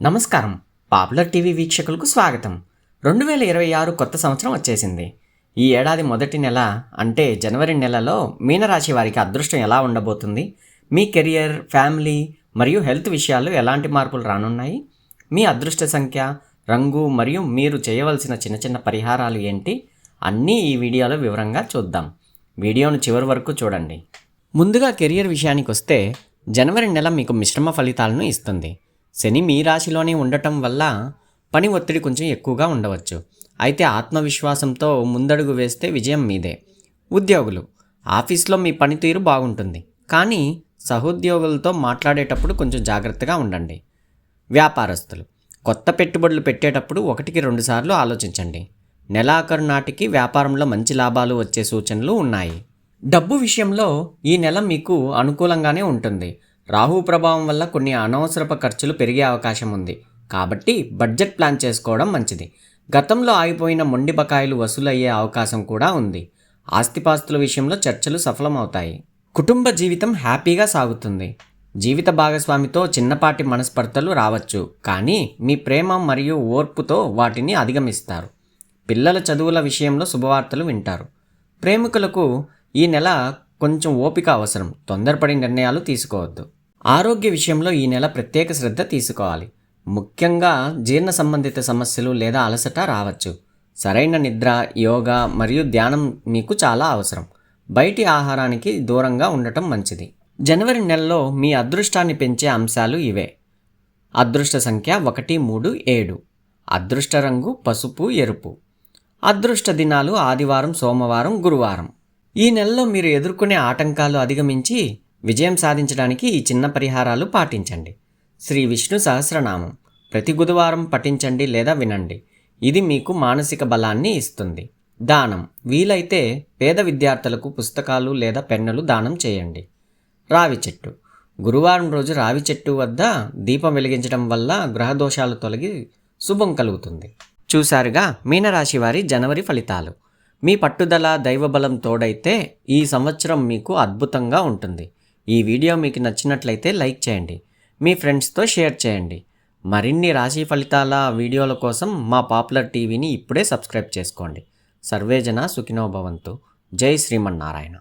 నమస్కారం. Popular TV వీక్షకులకు స్వాగతం. రెండు వేల ఇరవై ఆరు కొత్త సంవత్సరం వచ్చేసింది. ఈ ఏడాది మొదటి నెల అంటే జనవరి నెలలో మీనరాశి వారికి అదృష్టం ఎలా ఉండబోతుంది? మీ కెరియర్ ఫ్యామిలీ మరియు హెల్త్ విషయాలు ఎలాంటి మార్పులు రానున్నాయి? మీ అదృష్ట సంఖ్య రంగు మరియు మీరు చేయవలసిన చిన్న చిన్న పరిహారాలు ఏంటి? అన్నీ ఈ వీడియోలో వివరంగా చూద్దాం. వీడియోను చివరి వరకు చూడండి. ముందుగా కెరియర్ విషయానికి వస్తే జనవరి నెల మీకు మిశ్రమ ఫలితాలను ఇస్తుంది. శని మీ రాశిలోనే ఉండటం వల్ల పని ఒత్తిడి కొంచెం ఎక్కువగా ఉండవచ్చు. అయితే ఆత్మవిశ్వాసంతో ముందడుగు వేస్తే విజయం మీదే. ఉద్యోగులు ఆఫీస్లో మీ పనితీరు బాగుంటుంది. కానీ సహోద్యోగులతో మాట్లాడేటప్పుడు కొంచెం జాగ్రత్తగా ఉండండి. వ్యాపారస్తులు కొత్త పెట్టుబడులు పెట్టేటప్పుడు ఒకటికి రెండుసార్లు ఆలోచించండి. నెలాఖరు నాటికి వ్యాపారంలో మంచి లాభాలు వచ్చే సూచనలు ఉన్నాయి. డబ్బు విషయంలో ఈ నెల మీకు అనుకూలంగానే ఉంటుంది. రాహు ప్రభావం వల్ల కొన్ని అనవసరపు ఖర్చులు పెరిగే అవకాశం ఉంది. కాబట్టి బడ్జెట్ ప్లాన్ చేసుకోవడం మంచిది. గతంలో ఆగిపోయిన మొండి బకాయిలు వసూలయ్యే అవకాశం కూడా ఉంది. ఆస్తిపాస్తుల విషయంలో చర్చలు సఫలమవుతాయి. కుటుంబ జీవితం హ్యాపీగా సాగుతుంది. జీవిత భాగస్వామితో చిన్నపాటి మనస్పర్ధలు రావచ్చు. కానీ మీ ప్రేమ మరియు ఓర్పుతో వాటిని అధిగమిస్తారు. పిల్లల చదువుల విషయంలో శుభవార్తలు వింటారు. ప్రేమికులకు ఈ నెల కొంచెం ఓపిక అవసరం. తొందరపడి నిర్ణయాలు తీసుకోవద్దు. ఆరోగ్య విషయంలో ఈ నెల ప్రత్యేక శ్రద్ధ తీసుకోవాలి. ముఖ్యంగా జీర్ణ సంబంధిత సమస్యలు లేదా అలసట రావచ్చు. సరైన నిద్ర యోగా మరియు ధ్యానం మీకు చాలా అవసరం. బయటి ఆహారానికి దూరంగా ఉండటం మంచిది. జనవరి నెలలో మీ అదృష్టాన్ని పెంచే అంశాలు ఇవే. అదృష్ట సంఖ్య ఒకటి మూడు ఏడు. అదృష్ట రంగు పసుపు ఎరుపు. అదృష్ట దినాలు ఆదివారం సోమవారం గురువారం. ఈ నెలలో మీరు ఎదుర్కొనే ఆటంకాలు అధిగమించి విజయం సాధించడానికి ఈ చిన్న పరిహారాలు పాటించండి. శ్రీ విష్ణు సహస్రనామం. ప్రతి బుధవారం పఠించండి లేదా వినండి. ఇది మీకు మానసిక బలాన్ని ఇస్తుంది. దానం. వీలైతే పేద విద్యార్థులకు పుస్తకాలు లేదా పెన్నులు దానం చేయండి. రావి చెట్టు. గురువారం రోజు రావి చెట్టు వద్ద దీపం వెలిగించడం వల్ల గ్రహదోషాలు తొలగి శుభం కలుగుతుంది. చూశారుగా మీనరాశి వారి జనవరి ఫలితాలు. మీ పట్టుదల దైవబలం తోడైతే ఈ సంవత్సరం మీకు అద్భుతంగా ఉంటుంది. ఈ వీడియో మీకు నచ్చినట్లయితే లైక్ చేయండి. మీ ఫ్రెండ్స్తో షేర్ చేయండి. మరిన్ని రాశి ఫలితాల వీడియోల కోసం మా పాపులర్ టీవీని ఇప్పుడే సబ్స్క్రైబ్ చేసుకోండి. సర్వేజన సుఖినో భవంతు. జై శ్రీమన్నారాయణ.